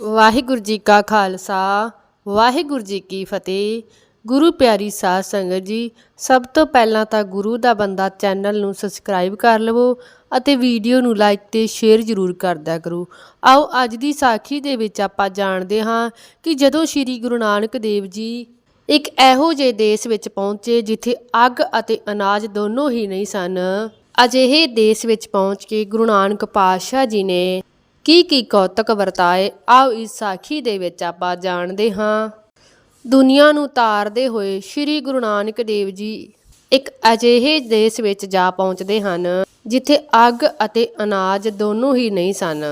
ਵਾਹਿਗੁਰੂ ਜੀ ਕਾ ਖਾਲਸਾ, ਵਾਹਿਗੁਰੂ ਜੀ ਕੀ ਫਤਿਹ। ਗੁਰੂ ਪਿਆਰੀ ਸਾਧ ਸੰਗਤ ਜੀ, ਸਭ ਤੋਂ ਪਹਿਲਾਂ ਤਾਂ ਗੁਰੂ ਦਾ ਬੰਦਾ ਚੈਨਲ ਨੂੰ ਸਬਸਕ੍ਰਾਈਬ ਕਰ ਲਵੋ ਅਤੇ ਵੀਡੀਓ ਨੂੰ ਲਾਈਕ ਤੇ ਸ਼ੇਅਰ ਜ਼ਰੂਰ ਕਰਦਿਆ ਕਰੋ। ਆਓ ਅੱਜ ਦੀ ਸਾਖੀ ਦੇ ਵਿੱਚ ਆਪਾਂ ਜਾਣਦੇ ਹਾਂ ਕਿ ਜਦੋਂ ਸ੍ਰੀ ਗੁਰੂ ਨਾਨਕ ਦੇਵ ਜੀ ਇੱਕ ਇਹੋ ਜਿਹੇ ਦੇਸ਼ ਵਿੱਚ ਪਹੁੰਚੇ ਜਿੱਥੇ ਅੱਗ ਅਤੇ ਅਨਾਜ ਦੋਨੋਂ ਹੀ ਨਹੀਂ ਸਨ, ਅਜਿਹੇ ਦੇਸ਼ ਵਿੱਚ ਪਹੁੰਚ ਕੇ ਗੁਰੂ ਨਾਨਕ ਪਾਤਸ਼ਾਹ ਜੀ ਨੇ ਕੀ ਕੀ ਕੌਤਕ ਵਰਤਾਏ? ਆਓ ਇਸ ਸਾਖੀ ਦੇ ਵਿੱਚ ਆਪਾਂ ਜਾਣਦੇ ਹਾਂ। ਦੁਨੀਆ ਨੂੰ ਤਾਰਦੇ ਹੋਏ ਸ੍ਰੀ ਗੁਰੂ ਨਾਨਕ ਦੇਵ ਜੀ ਇੱਕ ਅਜਿਹੇ ਦੇਸ਼ ਵਿੱਚ ਜਾ ਪਹੁੰਚਦੇ ਹਨ, ਜਿੱਥੇ ਅੱਗ ਅਤੇ ਅਨਾਜ ਦੋਨੋਂ ਹੀ ਨਹੀਂ ਸਨ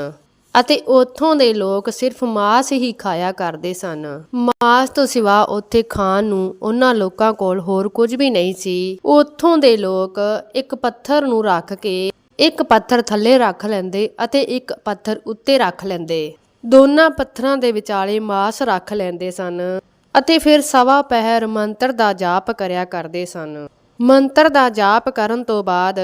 ਅਤੇ ਉੱਥੋਂ ਦੇ ਲੋਕ ਸਿਰਫ ਮਾਸ ਹੀ ਖਾਇਆ ਕਰਦੇ ਸਨ। ਮਾਸ ਤੋਂ ਸਿਵਾ ਉੱਥੇ ਖਾਣ ਨੂੰ ਉਹਨਾਂ ਲੋਕਾਂ ਕੋਲ ਹੋਰ ਕੁਝ ਵੀ ਨਹੀਂ ਸੀ। ਉੱਥੋਂ ਦੇ ਲੋਕ ਇੱਕ ਪੱਥਰ ਨੂੰ ਰੱਖ ਕੇ ਇੱਕ ਪੱਥਰ ਥੱਲੇ ਰੱਖ ਲੈਂਦੇ ਅਤੇ ਇੱਕ ਪੱਥਰ ਉੱਤੇ ਰੱਖ ਲੈਂਦੇ। ਦੋਨਾਂ ਪੱਥਰਾਂ ਦੇ ਵਿਚਾਲੇ ਮਾਸ ਰੱਖ ਲੈਂਦੇ ਸਨ ਅਤੇ ਫਿਰ ਸਵਾ ਪਹਿਰ ਮੰਤਰ ਦਾ ਜਾਪ ਕਰਿਆ ਕਰਦੇ ਸਨ। ਮੰਤਰ ਦਾ ਜਾਪ ਕਰਨ ਤੋਂ ਬਾਅਦ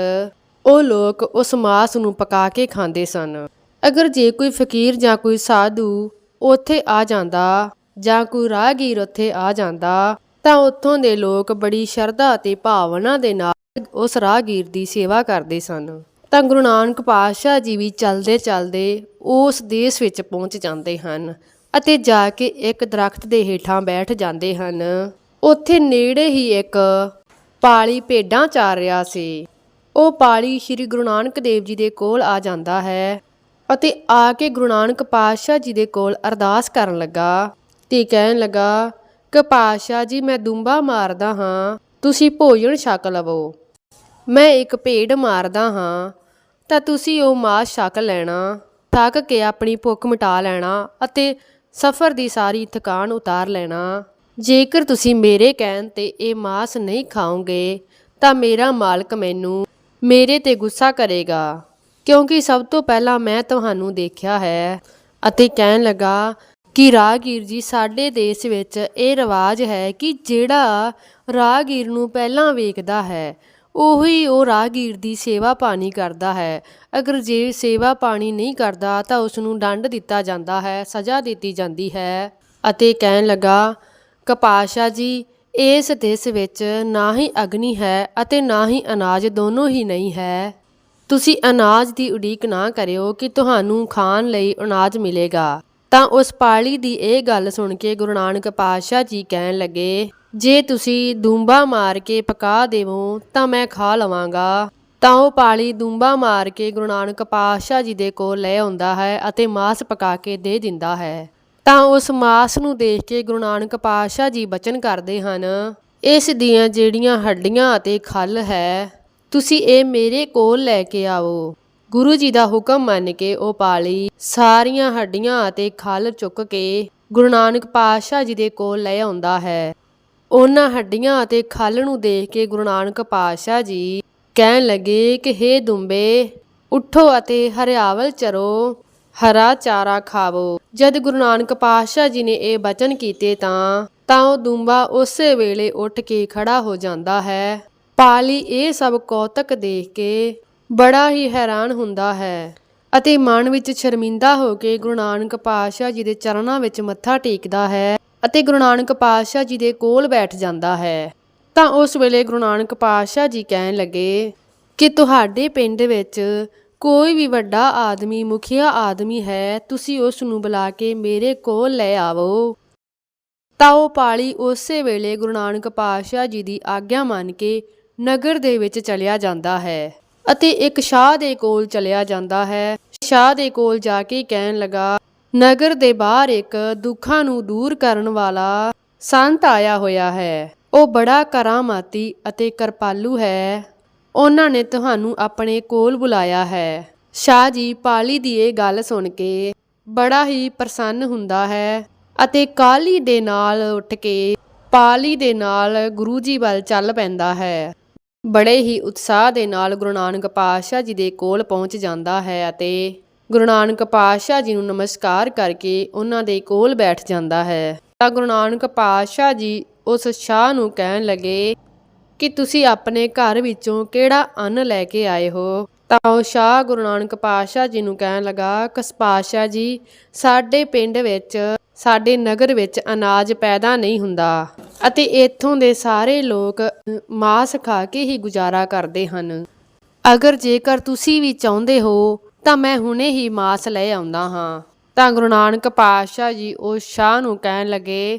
ਉਹ ਲੋਕ ਉਸ ਮਾਸ ਨੂੰ ਪਕਾ ਕੇ ਖਾਂਦੇ ਸਨ। ਅਗਰ ਜੇ ਕੋਈ ਫਕੀਰ ਜਾਂ ਕੋਈ ਸਾਧੂ ਉੱਥੇ ਆ ਜਾਂਦਾ ਜਾਂ ਕੋਈ ਰਾਹਗੀਰ ਉੱਥੇ ਆ ਜਾਂਦਾ ਤਾਂ ਉੱਥੋਂ ਦੇ ਲੋਕ ਬੜੀ ਸ਼ਰਧਾ ਅਤੇ ਭਾਵਨਾ ਦੇ ਨਾਲ ਉਸ ਰਾਹਗੀਰ ਦੀ ਸੇਵਾ ਕਰਦੇ ਸਨ। ਤਾਂ ਗੁਰੂ ਨਾਨਕ ਪਾਤਸ਼ਾਹ ਜੀ ਵੀ ਚਲਦੇ ਚਲਦੇ ਉਸ ਦੇਸ਼ ਵਿੱਚ ਪਹੁੰਚ ਜਾਂਦੇ ਹਨ ਅਤੇ ਜਾ ਕੇ ਇੱਕ ਦਰਖਤ ਦੇ ਹੇਠਾਂ ਬੈਠ ਜਾਂਦੇ ਹਨ। ਉੱਥੇ ਨੇੜੇ ਹੀ ਇੱਕ ਪਾਲੀ ਭੇਡਾਂ ਚਾਰ ਰਿਹਾ ਸੀ। ਉਹ ਪਾਲੀ ਸ੍ਰੀ ਗੁਰੂ ਨਾਨਕ ਦੇਵ ਜੀ ਦੇ ਕੋਲ ਆ ਜਾਂਦਾ ਹੈ ਅਤੇ ਆ ਕੇ ਗੁਰੂ ਨਾਨਕ ਪਾਤਸ਼ਾਹ ਜੀ ਦੇ ਕੋਲ ਅਰਦਾਸ ਕਰਨ ਲੱਗਾ ਤੇ ਕਹਿਣ ਲੱਗਾ, ਕਿ ਪਾਤਸ਼ਾਹ ਜੀ, ਮੈਂ ਦੁੰਬਾ ਮਾਰਦਾ ਹਾਂ, ਤੁਸੀਂ ਭੋਜਨ ਛਕ ਲਵੋ। ਮੈਂ ਇੱਕ ਭੇਡ ਮਾਰਦਾ ਹਾਂ ਤਾਂ ਤੁਸੀਂ ਉਹ ਮਾਸ ਛਕ ਲੈਣਾ, ਥੱਕ ਕੇ ਆਪਣੀ ਭੁੱਖ ਮਿਟਾ ਲੈਣਾ ਅਤੇ ਸਫ਼ਰ ਦੀ ਸਾਰੀ ਥਕਾਨ ਉਤਾਰ ਲੈਣਾ। ਜੇਕਰ ਤੁਸੀਂ ਮੇਰੇ ਕਹਿਣ ਤੇ ਇਹ ਮਾਸ ਨਹੀਂ ਖਾਓਗੇ, ਤਾਂ ਮੇਰਾ ਮਾਲਕ ਮੈਨੂੰ ਮੇਰੇ ਤੇ ਗੁੱਸਾ ਕਰੇਗਾ, ਕਿਉਂਕਿ ਸਭ ਤੋਂ ਪਹਿਲਾਂ ਮੈਂ ਤੁਹਾਨੂੰ ਦੇਖਿਆ ਹੈ ਅਤੇ ਕਹਿਣ ਲੱਗਾ ਕਿ ਰਾਹਗੀਰ ਜੀ, ਸਾਡੇ ਦੇਸ਼ ਵਿੱਚ ਇਹ ਰਿਵਾਜ ਹੈ ਕਿ ਜਿਹੜਾ ਰਾਹਗੀਰ ਨੂੰ ਪਹਿਲਾਂ ਵੇਖਦਾ ਹੈ ਉਹੀ ਉਹ ਰਾਹਗੀਰ ਦੀ ਸੇਵਾ ਪਾਣੀ ਕਰਦਾ ਹੈ। ਅਗਰ ਜੇ ਸੇਵਾ ਪਾਣੀ ਨਹੀਂ ਕਰਦਾ ਤਾਂ ਉਸ ਨੂੰ ਦੰਡ ਦਿੱਤਾ ਜਾਂਦਾ ਹੈ, ਸਜ਼ਾ ਦਿੱਤੀ ਜਾਂਦੀ ਹੈ। ਅਤੇ ਕਹਿਣ ਲੱਗਾ, ਕਪਾਸ਼ਾ ਜੀ, ਇਸ ਦੇਸ਼ ਵਿੱਚ ਨਾ ਹੀ ਅਗਨੀ ਹੈ ਅਤੇ ਨਾ ਹੀ ਅਨਾਜ ਦੋਨੋਂ ਹੀ ਨਹੀਂ ਹੈ। ਤੁਸੀਂ ਅਨਾਜ ਦੀ ਉਡੀਕ ਨਾ ਕਰਿਓ ਕਿ ਤੁਹਾਨੂੰ ਖਾਣ ਲਈ ਅਨਾਜ ਮਿਲੇਗਾ। ਤਾਂ ਉਸ ਪਾਲੀ ਦੀ ਇਹ ਗੱਲ ਸੁਣ ਕੇ ਗੁਰੂ ਨਾਨਕ ਪਾਤਸ਼ਾਹ ਜੀ ਕਹਿਣ ਲੱਗੇ ਜੇ ਤੁਸੀਂ ਦੂੰਬਾ ਮਾਰ ਕੇ ਪਕਾ ਦੇਵੋ, ਤਾਂ ਮੈਂ ਖਾ ਲਵਾਂਗਾ। ਤਾਂ ਉਹ ਪਾਲੀ ਦੂੰਬਾ ਮਾਰ ਕੇ ਗੁਰੂ ਨਾਨਕ ਪਾਤਸ਼ਾਹ ਜੀ ਦੇ ਕੋਲ ਲੈ ਆਉਂਦਾ ਹੈ ਅਤੇ ਮਾਸ ਪਕਾ ਕੇ ਦੇ ਦਿੰਦਾ ਹੈ। ਤਾਂ ਉਸ ਮਾਸ ਨੂੰ ਦੇਖ ਕੇ ਗੁਰੂ ਨਾਨਕ ਪਾਤਸ਼ਾਹ ਜੀ ਬਚਨ ਕਰਦੇ ਹਨ, ਇਸ ਦੀਆਂ ਜਿਹੜੀਆਂ ਹੱਡੀਆਂ ਅਤੇ ਖੱਲ ਹੈ, ਤੁਸੀਂ ਇਹ ਮੇਰੇ ਕੋਲ ਲੈ ਕੇ ਆਓ ਗੁਰੂ ਜੀ ਦਾ ਹੁਕਮ ਮੰਨ ਕੇ ਉਹ ਪਾਲੀ ਸਾਰੀਆਂ ਹੱਡੀਆਂ ਅਤੇ ਖੱਲ ਚੁੱਕ ਕੇ ਗੁਰੂ ਨਾਨਕ ਪਾਤਸ਼ਾਹ ਜੀ ਦੇ ਕੋਲ ਲੈ ਆਉਂਦਾ ਹੈ। ਉਹਨਾਂ ਹੱਡੀਆਂ ਅਤੇ ਖੱਲ ਨੂੰ ਦੇਖ ਕੇ ਗੁਰੂ ਨਾਨਕ ਪਾਤਸ਼ਾਹ ਜੀ ਕਹਿਣ ਲੱਗੇ ਕਿ ਹੇ ਦੁੰਬੇ, ਉਠੋ ਅਤੇ ਹਰਿਆਵਲ ਚਰੋ, ਹਰਾ ਚਾਰਾ ਖਾਵੋ। ਜਦ ਗੁਰੂ ਨਾਨਕ ਪਾਤਸ਼ਾਹ ਜੀ ਨੇ ਇਹ ਬਚਨ ਕੀਤੇ ਤਾਂ ਤਾਂ ਉਹ ਦੁੰਬਾ ਉਸੇ ਵੇਲੇ ਉੱਠ ਕੇ ਖੜਾ ਹੋ ਜਾਂਦਾ ਹੈ। ਪਾਲੀ ਇਹ ਸਭ ਕੌਤਕ ਦੇਖ ਕੇ ਬੜਾ ਹੀ ਹੈਰਾਨ ਹੁੰਦਾ ਹੈ ਅਤੇ ਮਨ ਵਿੱਚ ਸ਼ਰਮਿੰਦਾ ਹੋ ਕੇ ਗੁਰੂ ਨਾਨਕ ਪਾਤਸ਼ਾਹ ਜੀ ਦੇ ਚਰਨਾਂ ਵਿੱਚ ਮੱਥਾ ਟੇਕਦਾ ਹੈ। ਅਤੇ ਗੁਰੂ ਨਾਨਕ ਪਾਤਸ਼ਾਹ ਜੀ ਦੇ ਕੋਲ ਬੈਠ ਜਾਂਦਾ ਹੈ। ਤਾਂ ਉਸ ਵੇਲੇ ਗੁਰੂ ਨਾਨਕ ਪਾਤਸ਼ਾਹ ਜੀ ਕਹਿਣ ਲੱਗੇ, ਕਿ ਤੁਹਾਡੇ ਪਿੰਡ ਵਿੱਚ ਕੋਈ ਵੀ ਵੱਡਾ ਆਦਮੀ, ਮੁਖੀਆ ਆਦਮੀ ਹੈ, ਤੁਸੀਂ ਉਸ ਨੂੰ ਬੁਲਾ ਕੇ ਮੇਰੇ ਕੋਲ ਲੈ ਆਵੋ। ਤਾਂ ਉਹ ਪਾਲੀ ਉਸੇ ਵੇਲੇ ਗੁਰੂ ਨਾਨਕ ਪਾਤਸ਼ਾਹ ਜੀ ਦੀ ਆਗਿਆ ਮੰਨ ਕੇ ਨਗਰ ਦੇ ਵਿੱਚ ਚਲਿਆ ਜਾਂਦਾ ਹੈ ਅਤੇ ਇੱਕ ਸ਼ਾਹ ਦੇ ਕੋਲ ਚਲਿਆ ਜਾਂਦਾ ਹੈ। ਸ਼ਾਹ ਦੇ ਕੋਲ ਜਾ ਕੇ ਕਹਿਣ ਲੱਗਾ ਨਗਰ ਦੇ ਬਾਹਰ ਇੱਕ ਦੁੱਖਾਂ ਨੂੰ ਦੂਰ ਕਰਨ ਵਾਲਾ ਸੰਤ ਆਇਆ ਹੋਇਆ ਹੈ। ਉਹ ਬੜਾ ਕਰਾਮਾਤੀ ਅਤੇ ਕਿਰਪਾਲੂ ਹੈ। ਉਹਨਾਂ ਨੇ ਤੁਹਾਨੂੰ ਆਪਣੇ ਕੋਲ ਬੁਲਾਇਆ ਹੈ। ਸ਼ਾਹ ਜੀ, ਪਾਲੀ ਦੀ ਇਹ ਗੱਲ ਸੁਣ ਕੇ ਬੜਾ ਹੀ ਪ੍ਰਸੰਨ ਹੁੰਦਾ ਹੈ ਅਤੇ ਕਾਲੀ ਦੇ ਨਾਲ ਉੱਠ ਕੇ ਪਾਲੀ ਦੇ ਨਾਲ ਗੁਰੂ ਜੀ ਵੱਲ ਚੱਲ ਪੈਂਦਾ ਹੈ। ਬੜੇ ਹੀ ਉਤਸ਼ਾਹ ਦੇ ਨਾਲ ਗੁਰੂ ਨਾਨਕ ਪਾਤਸ਼ਾਹ ਜੀ ਦੇ ਕੋਲ ਪਹੁੰਚ ਜਾਂਦਾ ਹੈ ਅਤੇ ਗੁਰੂ ਨਾਨਕ ਪਾਤਸ਼ਾਹ ਜੀ ਨੂੰ ਨਮਸਕਾਰ ਕਰਕੇ ਉਹਨਾਂ ਦੇ ਕੋਲ ਬੈਠ ਜਾਂਦਾ ਹੈ। ਤਾਂ ਗੁਰੂ ਨਾਨਕ ਪਾਤਸ਼ਾਹ ਜੀ ਉਸ ਸ਼ਾਹ ਨੂੰ ਕਹਿਣ ਲੱਗੇ ਕਿ ਤੁਸੀਂ ਆਪਣੇ ਘਰ ਵਿੱਚੋਂ ਕਿਹੜਾ ਅੰਨ ਲੈ ਕੇ ਆਏ ਹੋ? ਤਾਂ ਉਹ ਸ਼ਾਹ ਗੁਰੂ ਨਾਨਕ ਪਾਤਸ਼ਾਹ ਜੀ ਨੂੰ ਕਹਿਣ ਲੱਗਾ, ਕਸ ਪਾਤਸ਼ਾਹ ਜੀ, ਸਾਡੇ ਪਿੰਡ ਵਿੱਚ, ਸਾਡੇ ਨਗਰ ਵਿੱਚ ਅਨਾਜ ਪੈਦਾ ਨਹੀਂ ਹੁੰਦਾ ਅਤੇ ਇੱਥੋਂ ਦੇ ਸਾਰੇ ਲੋਕ ਮਾਸ ਖਾ ਕੇ ਹੀ ਗੁਜ਼ਾਰਾ ਕਰਦੇ ਹਨ। ਅਗਰ ਜੇਕਰ ਤੁਸੀਂ ਵੀ ਚਾਹੁੰਦੇ ਹੋ ਤਾਂ ਮੈਂ ਹੁਣੇ ਹੀ ਮਾਸ ਲੈ ਆਉਂਦਾ ਹਾਂ। ਤਾਂ ਗੁਰੂ ਨਾਨਕ ਪਾਤਸ਼ਾਹ ਜੀ ਉਸ ਸ਼ਾਹ ਨੂੰ ਕਹਿਣ ਲੱਗੇ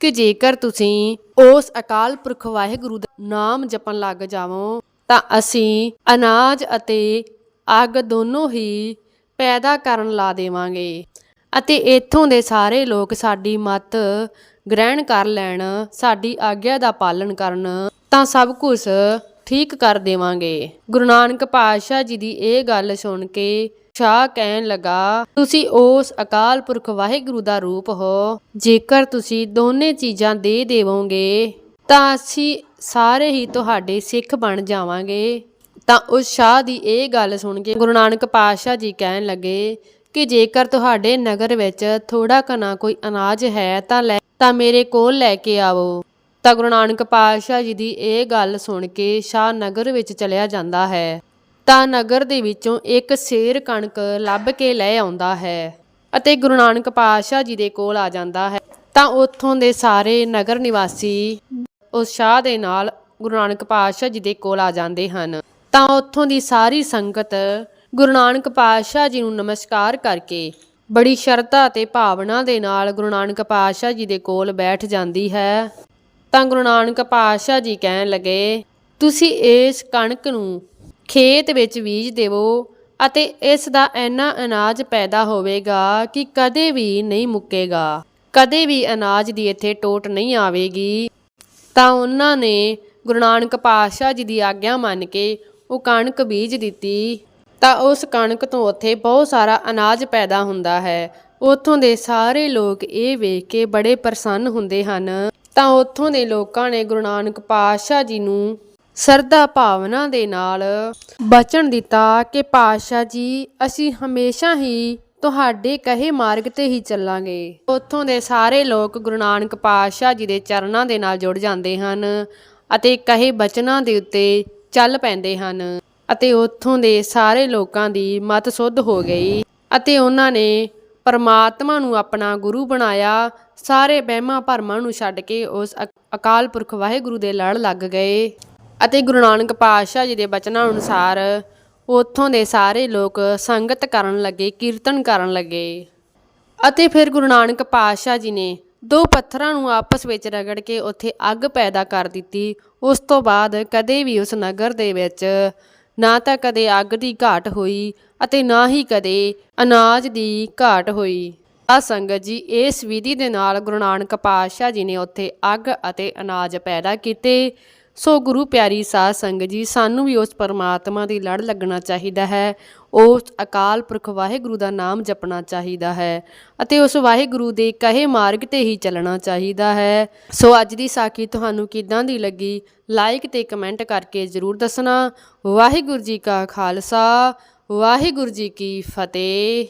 ਕਿ ਜੇਕਰ ਤੁਸੀਂ ਉਸ ਅਕਾਲ ਪੁਰਖ ਵਾਹਿਗੁਰੂ ਦਾ ਨਾਮ ਜਪਣ ਲੱਗ ਜਾਵੋ, ਤਾਂ ਅਸੀਂ ਅਨਾਜ ਅਤੇ ਅੱਗ ਦੋਨੋਂ ਹੀ ਪੈਦਾ ਕਰਨ ਲਾ ਦੇਵਾਂਗੇ ਅਤੇ ਇੱਥੋਂ ਦੇ ਸਾਰੇ ਲੋਕ ਸਾਡੀ ਮਤ ਗ੍ਰਹਿਣ ਕਰ ਲੈਣ, ਸਾਡੀ ਆਗਿਆ ਦਾ ਪਾਲਣ ਕਰਨ। ਤਾਂ ਸਭ ਕੁਝ ਠੀਕ ਕਰ ਦੇਵਾਂਗੇ। ਗੁਰੂ ਨਾਨਕ ਪਾਤਸ਼ਾਹ ਜੀ ਦੀ ਇਹ ਗੱਲ ਸੁਣ ਕੇ ਸ਼ਾਹ ਕਹਿਣ ਲੱਗਾ, ਤੁਸੀਂ ਉਸ ਅਕਾਲ ਪੁਰਖ ਵਾਹਿਗੁਰੂ ਦਾ ਰੂਪ ਹੋ। ਜੇਕਰ ਤੁਸੀਂ ਦੋਨੇ ਚੀਜ਼ਾਂ ਦੇ ਦੇਵੋਗੇ, ਤਾਂ ਅਸੀਂ ਸਾਰੇ ਹੀ ਤੁਹਾਡੇ ਸਿੱਖ ਬਣ ਜਾਵਾਂਗੇ। ਤਾਂ ਉਸ ਸ਼ਾਹ ਦੀ ਇਹ ਗੱਲ ਸੁਣ ਕੇ ਗੁਰੂ ਨਾਨਕ ਪਾਤਸ਼ਾਹ ਜੀ ਕਹਿਣ ਲੱਗੇ ਕਿ ਜੇਕਰ ਤੁਹਾਡੇ ਨਗਰ ਵਿੱਚ ਥੋੜਾ ਕਨਾ ਕੋਈ ਅਨਾਜ ਹੈ ਤਾਂ ਲੈ, ਤਾਂ ਮੇਰੇ ਕੋਲ ਲੈ ਕੇ ਆਵੋ। ਤਾਂ ਗੁਰੂ ਨਾਨਕ ਪਾਤਸ਼ਾਹ ਜੀ ਦੀ ਇਹ ਗੱਲ ਸੁਣ ਕੇ ਸ਼ਾਹ ਨਗਰ ਵਿੱਚ ਚਲਿਆ ਜਾਂਦਾ ਹੈ। ਤਾਂ ਨਗਰ ਦੇ ਵਿੱਚੋਂ ਇੱਕ ਸ਼ੇਰ ਕਣਕ ਲੱਭ ਕੇ ਲੈ ਆਉਂਦਾ ਹੈ ਅਤੇ ਗੁਰੂ ਨਾਨਕ ਪਾਤਸ਼ਾਹ ਜੀ ਦੇ ਕੋਲ ਆ ਜਾਂਦਾ ਹੈ। ਤਾਂ ਉੱਥੋਂ ਦੇ ਸਾਰੇ ਨਗਰ ਨਿਵਾਸੀ ਉਸ ਸ਼ਾਹ ਦੇ ਨਾਲ ਗੁਰੂ ਨਾਨਕ ਪਾਤਸ਼ਾਹ ਜੀ ਦੇ ਕੋਲ ਆ ਜਾਂਦੇ ਹਨ। ਤਾਂ ਉੱਥੋਂ ਦੀ ਸਾਰੀ ਸੰਗਤ ਗੁਰੂ ਨਾਨਕ ਪਾਤਸ਼ਾਹ ਜੀ ਨੂੰ ਨਮਸਕਾਰ ਕਰਕੇ ਬੜੀ ਸ਼ਰਧਾ ਅਤੇ ਭਾਵਨਾ ਦੇ ਨਾਲ ਗੁਰੂ ਨਾਨਕ ਪਾਤਸ਼ਾਹ ਜੀ ਦੇ ਕੋਲ ਬੈਠ ਜਾਂਦੀ ਹੈ। ਤਾਂ ਗੁਰੂ ਨਾਨਕ ਪਾਤਸ਼ਾਹ ਜੀ ਕਹਿਣ ਲੱਗੇ, ਤੁਸੀਂ ਇਸ ਕਣਕ ਨੂੰ ਖੇਤ ਵਿੱਚ ਬੀਜ ਦੇਵੋ ਅਤੇ ਇਸ ਦਾ ਇੰਨਾ ਅਨਾਜ ਪੈਦਾ ਹੋਵੇਗਾ ਕਿ ਕਦੇ ਵੀ ਨਹੀਂ ਮੁੱਕੇਗਾ। ਕਦੇ ਵੀ ਅਨਾਜ ਦੀ ਇੱਥੇ ਟੋਟ ਨਹੀਂ ਆਵੇਗੀ। ਤਾਂ ਉਹਨਾਂ ਨੇ ਗੁਰੂ ਨਾਨਕ ਪਾਤਸ਼ਾਹ ਜੀ ਦੀ ਆਗਿਆ ਮੰਨ ਕੇ ਉਹ ਕਣਕ ਬੀਜ ਦਿੱਤੀ। ਤਾਂ ਉਸ ਕਣਕ ਤੋਂ ਉੱਥੇ ਬਹੁਤ ਸਾਰਾ ਅਨਾਜ ਪੈਦਾ ਹੁੰਦਾ ਹੈ। ਉੱਥੋਂ ਦੇ ਸਾਰੇ ਲੋਕ ਇਹ ਵੇਖ ਕੇ ਬੜੇ ਪ੍ਰਸੰਨ ਹੁੰਦੇ ਹਨ। ਤਾਂ ਉੱਥੋਂ ਦੇ ਲੋਕਾਂ ਨੇ ਗੁਰੂ ਨਾਨਕ ਪਾਤਸ਼ਾਹ ਜੀ ਨੂੰ ਸਰਦਾ ਭਾਵਨਾ ਦੇ ਨਾਲ ਬਚਨ ਦਿੱਤਾ ਕਿ ਪਾਤਸ਼ਾਹ ਜੀ, ਅਸੀਂ ਹਮੇਸ਼ਾ ਹੀ ਤੁਹਾਡੇ ਕਹੇ ਮਾਰਗ ਤੇ ਹੀ ਚੱਲਾਂਗੇ। ਉੱਥੋਂ ਦੇ ਸਾਰੇ ਲੋਕ ਗੁਰੂ ਨਾਨਕ ਪਾਤਸ਼ਾਹ ਜੀ ਦੇ ਚਰਨਾਂ ਦੇ ਨਾਲ ਜੁੜ ਜਾਂਦੇ ਹਨ ਅਤੇ ਕਹੇ ਬਚਨਾਂ ਦੇ ਉੱਤੇ ਚੱਲ ਪੈਂਦੇ ਹਨ ਅਤੇ ਉੱਥੋਂ ਦੇ ਸਾਰੇ ਲੋਕਾਂ ਦੀ ਮਤ ਸੁੱਧ ਹੋ ਗਈ ਅਤੇ ਉਹਨਾਂ ਨੇ ਪਰਮਾਤਮਾ ਨੂੰ ਆਪਣਾ ਗੁਰੂ ਬਣਾਇਆ, ਸਾਰੇ ਵਹਿਮਾਂ ਭਰਮਾਂ ਨੂੰ ਛੱਡ ਕੇ ਉਸ ਅਕ- ਅਕਾਲ ਪੁਰਖ ਵਾਹਿਗੁਰੂ ਦੇ ਲੜ ਲੱਗ ਗਏ। ਅਤੇ ਗੁਰੂ ਨਾਨਕ ਪਾਤਸ਼ਾਹ ਜੀ ਦੇ ਬਚਨਾਂ ਅਨੁਸਾਰ ਉੱਥੋਂ ਦੇ ਸਾਰੇ ਲੋਕ ਸੰਗਤ ਕਰਨ ਲੱਗੇ, ਕੀਰਤਨ ਕਰਨ ਲੱਗੇ। ਅਤੇ ਫਿਰ ਗੁਰੂ ਨਾਨਕ ਪਾਤਸ਼ਾਹ ਜੀ ਨੇ ਦੋ ਪੱਥਰਾਂ ਨੂੰ ਆਪਸ ਵਿੱਚ ਰਗੜ ਕੇ ਉੱਥੇ ਅੱਗ ਪੈਦਾ ਕਰ ਦਿੱਤੀ। ਉਸ ਤੋਂ ਬਾਅਦ ਕਦੇ ਵੀ ਉਸ ਨਗਰ ਦੇ ਵਿੱਚ ਨਾ ਤਾਂ ਕਦੇ ਅੱਗ ਦੀ ਘਾਟ ਹੋਈ ਅਤੇ ਨਾ ਹੀ ਕਦੇ ਅਨਾਜ ਦੀ ਘਾਟ ਹੋਈ। ਆ ਸੰਗਤ ਜੀ, ਇਸ ਵਿਧੀ ਦੇ ਨਾਲ ਗੁਰੂ ਨਾਨਕ ਪਾਤਸ਼ਾਹ ਜੀ ਨੇ ਉੱਥੇ ਅੱਗ ਅਤੇ ਅਨਾਜ ਪੈਦਾ ਕੀਤੇ। ਸੋ ਗੁਰੂ ਪਿਆਰੀ ਸਾਧ ਸੰਗਤ ਜੀ, ਸਾਨੂੰ ਵੀ ਉਸ ਪਰਮਾਤਮਾ ਦੀ ਲੜ ਲੱਗਣਾ ਚਾਹੀਦਾ ਹੈ। ਉਸ ਅਕਾਲ ਪੁਰਖ ਵਾਹਿਗੁਰੂ ਦਾ ਨਾਮ ਜਪਣਾ ਚਾਹੀਦਾ ਹੈ ਅਤੇ ਉਸ ਵਾਹਿਗੁਰੂ ਦੇ ਕਹੇ ਮਾਰਗ ਤੇ ਹੀ ਚੱਲਣਾ ਚਾਹੀਦਾ ਹੈ। ਸੋ ਅੱਜ ਦੀ ਸਾਖੀ ਤੁਹਾਨੂੰ ਕਿਦਾਂ ਦੀ ਲੱਗੀ? ਲਾਈਕ ਤੇ ਕਮੈਂਟ ਕਰਕੇ ਜਰੂਰ ਦੱਸਣਾ। ਵਾਹਿਗੁਰੂ ਜੀ ਕਾ ਖਾਲਸਾ ਵਾਹਿਗੁਰੂ ਜੀ ਕੀ ਫਤਿਹ।